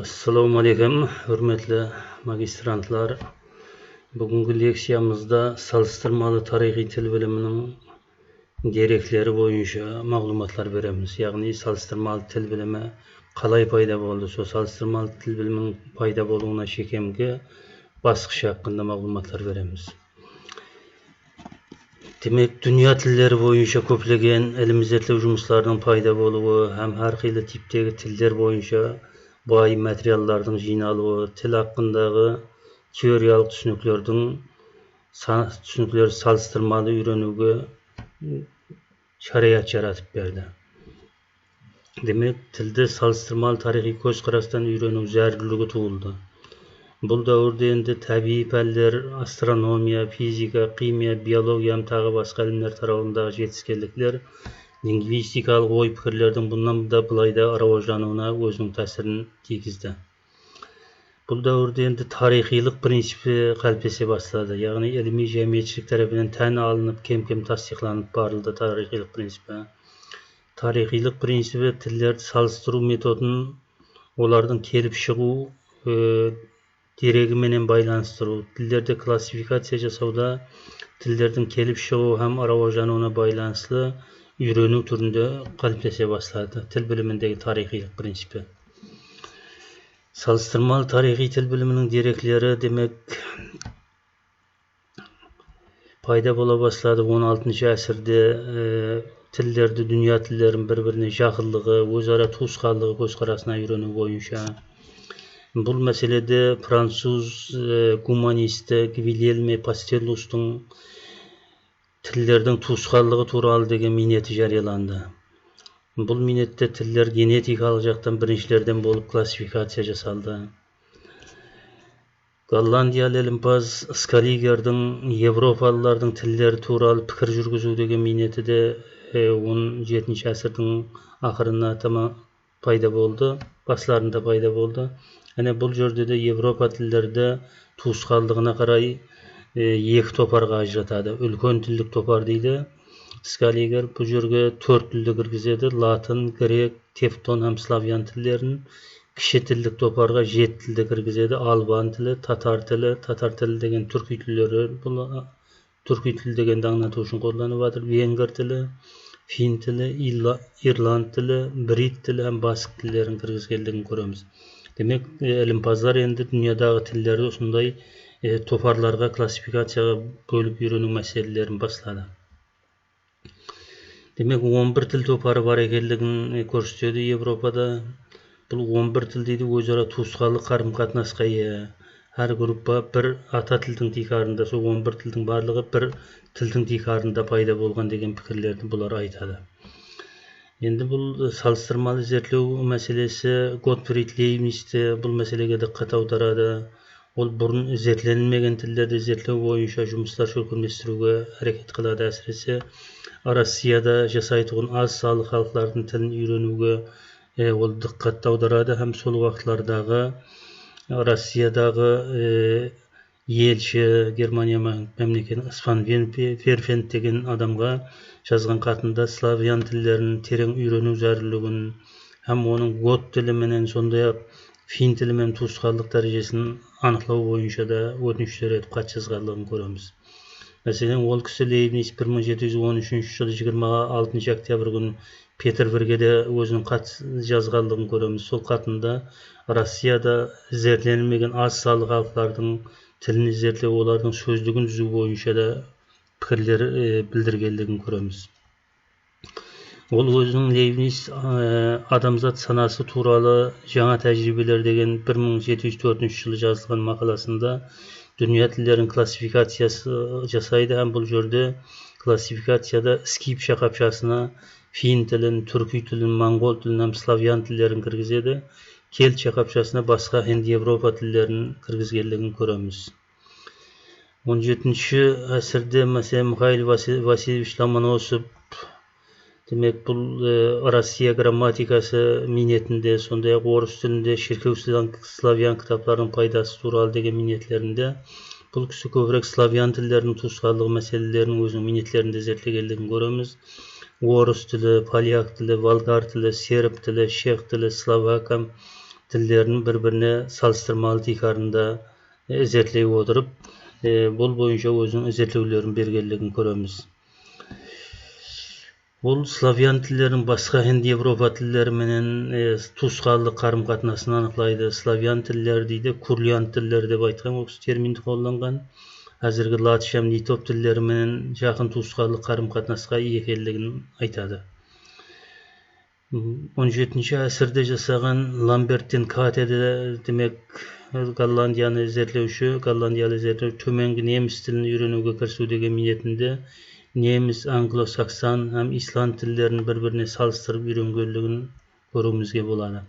Assalomu alaykum, hurmatli magistrantlар. Bugungi leksiyamizda solishtirmali tarixiy til bilimining deraklari bo'yicha ma'lumotlar beramiz. Ya'ni solishtirmali til bilimi qalay paydo bo'ldi, shu solishtirmali til bilimining paydo bo'luviga chekimgi bosqich haqida ma'lumotlar beramiz. Demek, dunyo tillari bo'yicha ko'plagan ilm izlatuv жұмыстарының paydo bo'luvi ham har xil tipdagi tillar bo'yicha boy materiallarning jiynaluvi til haqidagi teoriyalik tushunuklarning tushunuklar solishtirmali o'rganuvga sharoit yaratib berdi demak tilda solishtirmali tarixiy ko'z qarashdan o'rganuv zarurligi tug'ildi bu davrda endi tabiiy fanlar astronomiya fizika kimyo biologiya ham tag'i boshqa ilmlar tarafidagi yetishganliklar lingvistikalik o'y fikrlardan bundan da bulayda rivojlanuvuna o'zining ta'sirini tegizdi. Bu davrda endi tarixiylik prinsipi qalbasa boshladi ya'ni ilmiy jamiyatchilik tarafidan tan olinib kem kem tasdiqlanib borildi tarixiylik prinsipi. Tarixiylik prinsipi tillarni solishtiruv metodini ulardan kelib chiqu e, deragi bilan baylanishtiruv tillarda klassifikatsiya jasovda tillardan kelib chiqu öğrenүү түрүндө калыпташа баштады тил билиминдеги тарыхый принципи. Салыштырмалуу тарыхый тил билиминин дереклери демек пайда бола баштады он алтынчы асырда тилдерди дүнүйө тилдерин бири бирине жакынлыгы өз ара туусканлыгы көз карасына үйрөнүү боюнча. Бул маселеде француз гуманисти вильельме tillerдің туысқанлығы туралы деген минеті жарияланды. Бұл минетте тілдер генетикалық жақтан біріншілерден болып классификация жасалды. Голландиялы илимпаз скалигердің европалылардың тілдері туралы пікір жүргізу деген минеті де он жетінші ғасырдың ақырына тама пайда болды басларында пайда болды. Әне бұл жерде де европа тілдерді туысқанлығына қарай екі топарға ажыратады үлкен тілдік топар дейді скалигер бұл жерге төрт тілді кіргізеді латын грек тевтон һәм славян тілдерін кіші тілдік топарға жеті тілді кіргізеді албан тілі татар тілі татар тілі деген түркі тілдері бұл түркі тіл дегенді аңлату үшін қолданып жатыр венгр тілі фин тілі ирланд тілі брит тілі һәм баск тілдерін кіргізгендігін көреміз демек ілімпаздар енді дүниядағы тілдерді осындай klassifikatsiyaga bo'lib yurinu masalalarini boshladi. Demak o'n bir til to'pari bor ekanligini ko'rsatadi yevropada. Бұл 11 тіл дейді өзара туысқанлық қарым қатынасқа ие әр группа бір ата тілдің тикарында сол 11 тілдің барлығы бір тілдің тикарында пайда болған деген пікірлерді бұлар айтады енді бұл салыстырмалы зерттеу мәселесі готфрид лейбничте бұл мәселеге диққат аударады ол бұрын зерттелінбеген тілдерді зерттеу бойынша жұмыстар көркемдестіруге әрекет қылады. Әсіресе россияда жасайтұғын аз салы халықтардың тілін үйренуге ол диққат аударады. Һәм сол уақытлардағы россиядағы елші германия мемлекеті испан ферфент деген адамға жазған хатында славян тілдерін терең үйрену зәрулігін һәм оның гот тілі менен сондай ақ фин тілімен туысқандық дәрежесін анықтау бойынша да өтініштер етіп хат жазғанлығын көреміз мәселен ол кісі лейбниц бір мың жеті жүз он үшінші жылы жиырма алтыншы октябрь күні петербургеде өзінің хат жазғанлығын көреміз сол хатында россияда зерттелінбеген аз саны халықтардың тілін зерттеу олардың сөздігін түзу бойынша да пікірлер білдіргендігін көреміз ол өзінің лейбниц адамзат санасы туралы жаңа тәжірибелер деген 1704 жылы жазылған мақаласында дүния тілдерін классификациясы жасайды һәм бұл жерде классификацияда скипша қапшасына фин тілін түркі тілін моңғол тілін һәм славян тілдерін кіргізеді кельтша қапшасына басқа хинди европа тілдерін кіргізгенлігін көреміз он жетінші ғасырда мәселен михаил васильевич ломоносов демек бұл россия грамматикасы минетінде сондай ақ орыс тілінде шіркеу славян кітаптарының пайдасы туралы деген минетлерінде бұл кісі көбірек славян тілдерінің туысқандығы мәселелерін өзінің минетлерінде зерттегендігін көреміз. Орыс тілі поляк тілі болгар тілі серб тілі чех тілі словак тилдерин бири бирине салыштырмалуу тикарында эзертлей отырып бул боюнча өзүнүн эзертлөөлөрүн бергенлигин көрөбүз бул славян тилдерин башка хинд европа тилдери менен туускаалдык карым катнасын аныклайды. Славян тилдери дейди курлян тилдери деп айткан ол терминди колдонгон азыркы латышам нитоп тилдери менен жакын туускаалдык карым катнаска ээ экенлигин айтады. Он жетинчи асырда жасаган ламберттин катеде демек голландияны зерттеуші голландиялы зерттеуші төменгі неміс тілін үйренуге кірісу деген ниетінде неміс англо саксон һәм исланд тілдерін бір біріне салыстырып үйренгенлігін көруімізге болады.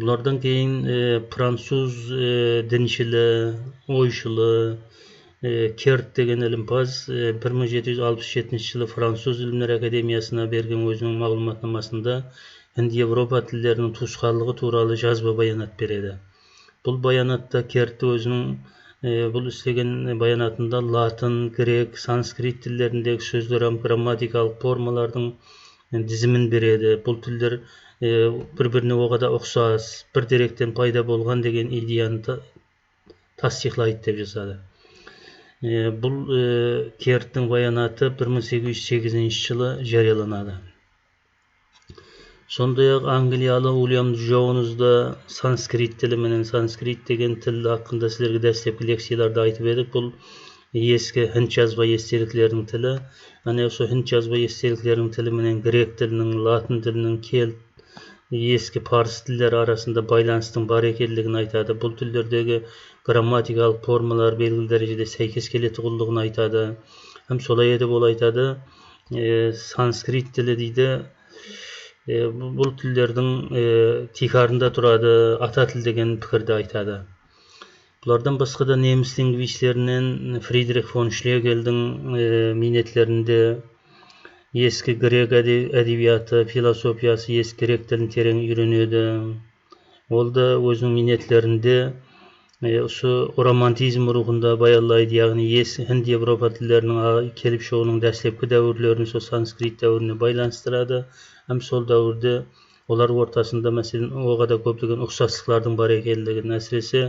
Бұлардан кейін француз діншілі ойшылы керт деген ілімпаз бір мың жеті жүз алпыс жетінші жылы француз ілімдер академиясына берген өзінің мағлұматнамасында хинд европа тілдерінің туысқанлығы туралы жазба баянат береді. Бұл баянатта керт өзінің бұл істеген баянатында латын грек санскрит тілдеріндегі сөздер грамматикалық формалардың тізімін береді. Бұл тілдер бір біріне оғада ұқсас бір деректен пайда болған деген идеяны тасдиқлайды деп жазады. Бұл керттің баянаты 1808 жылы жарияланады. Сондай ақ англиялы уильям джонс да санскрит тілі менен санскрит деген тіл хақында сіздерге дәстепкі лекцияларда айтып едік. Бұл ескі хинд жазба естеліктерінің тілі. Міне осы хинд жазба естеліктерінің тілі менен грек тілінің латын тілінің кельт ескі парсы тілдері арасында байланыстың бар екенлігін айтады. Бұл тілдердегі грамматикалық формалар белгілі дәрежеде сәйкес келетұғындығын айтады. Һәм солай етіп ол айтады. Санскрит тілі дейді. Бұл тілдердің тикарында тұрады ата тіл деген пікірді айтады. Бұлардан басқа да неміс лингвистлерінен фридрих фон шлегельдің минетлерінде ескі грек әдебиеті философиясы ескі грек тілін терең үйренеді. Ол да өзінің минетлерінде осы романтизм рухында баялайды яғни хинд европа тілдерінің келіп шығуының дәстепкі дәуірлерін сол санскрит дәуіріне байланыстырады һәм сол дәуірде олар ортасында мәселен оғада көптеген ұқсастықтардың бар екенлігін әсіресе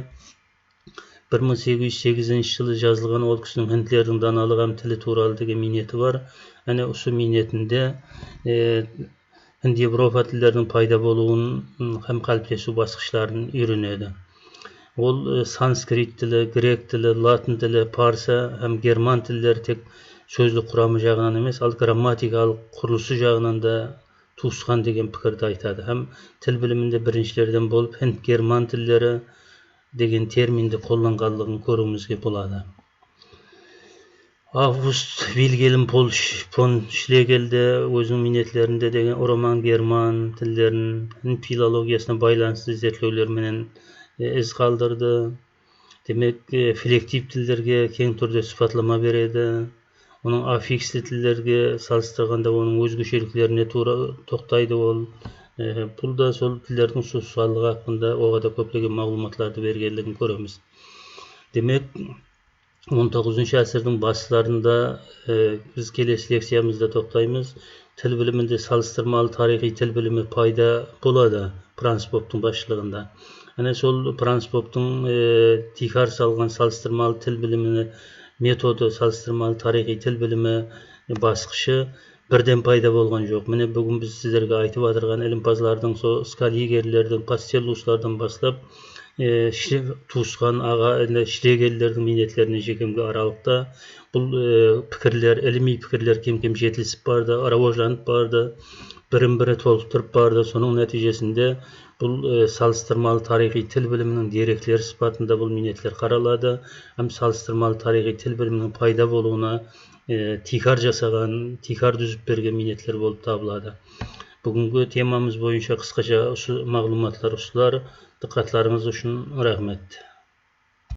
бір мың сегіз жүз сегізінші жылы жазылған ол кісінің хинтлердің даналығы һәм тілі туралы деген минеті бар. Әне осы минетінде хинд европа тілдерінің пайда болуын һәм қалыптасу басқычларын үйренеді ол санскрит тілі грек тілі латын тілі парсы һәм герман тілдері тек сөздік құрамы жағынан емес ал грамматикалық құрылысы жағынан да туысқан деген пікірді айтады. Һәм тіл білімінде біріншілерден болып хинд герман тілдері деген терминді қолданғандығын көруімізге болады. Август вильгельм фон шлегель де өзінің минетлерінде деген роман герман тілдерін филологиясына байланысты зерттеулерменен із қалдырды демек филектив тілдерге кең түрде сипатлама береді оның аффиксті тілдерге салыстырғанда оның өзгешеліктеріне тура тоқтайды ол бұл да сол тілдердің сусалдығы хақында оған да көптеген мағлұматларды бергенлігін көреміз демек 19 ғасырдың басларында біз келесі лекциямызда тоқтаймыз тіл білімінде салыстырмалы тарихи тіл білімі пайда болады франс поптың басшылығында әне сол франс поптың тихар салған салыстырмалы тіл біліміне методы салыстырмалы тарихи тіл білімі басқышы бірден пайда болған жоқ. Міне бүгін біз сіздерге айтып жатырған ілімпазлардың сол скалигерлердің пастеллустардан бастап туысқан аға шлегелдердің минетлеріне жекемге аралықта бұл пікірлер іліми пікірлер кем кем жетілісіп барды рауажданып барды бірін бірі толықтырып барды. Соның нәтижесінде бұл салыстырмалы тарихи тіл білімінің деректері сипатында бұл минетлер қаралады. Һәм салыстырмалы тарихи тіл білімінің пайда болуына тикар жасаған тикар түзіп берген минетлер болып табылады. Бүгінгі темамыз бойынша қысқаша осы мағлұматлар diqqətlərimizi üçün rəğm etdi.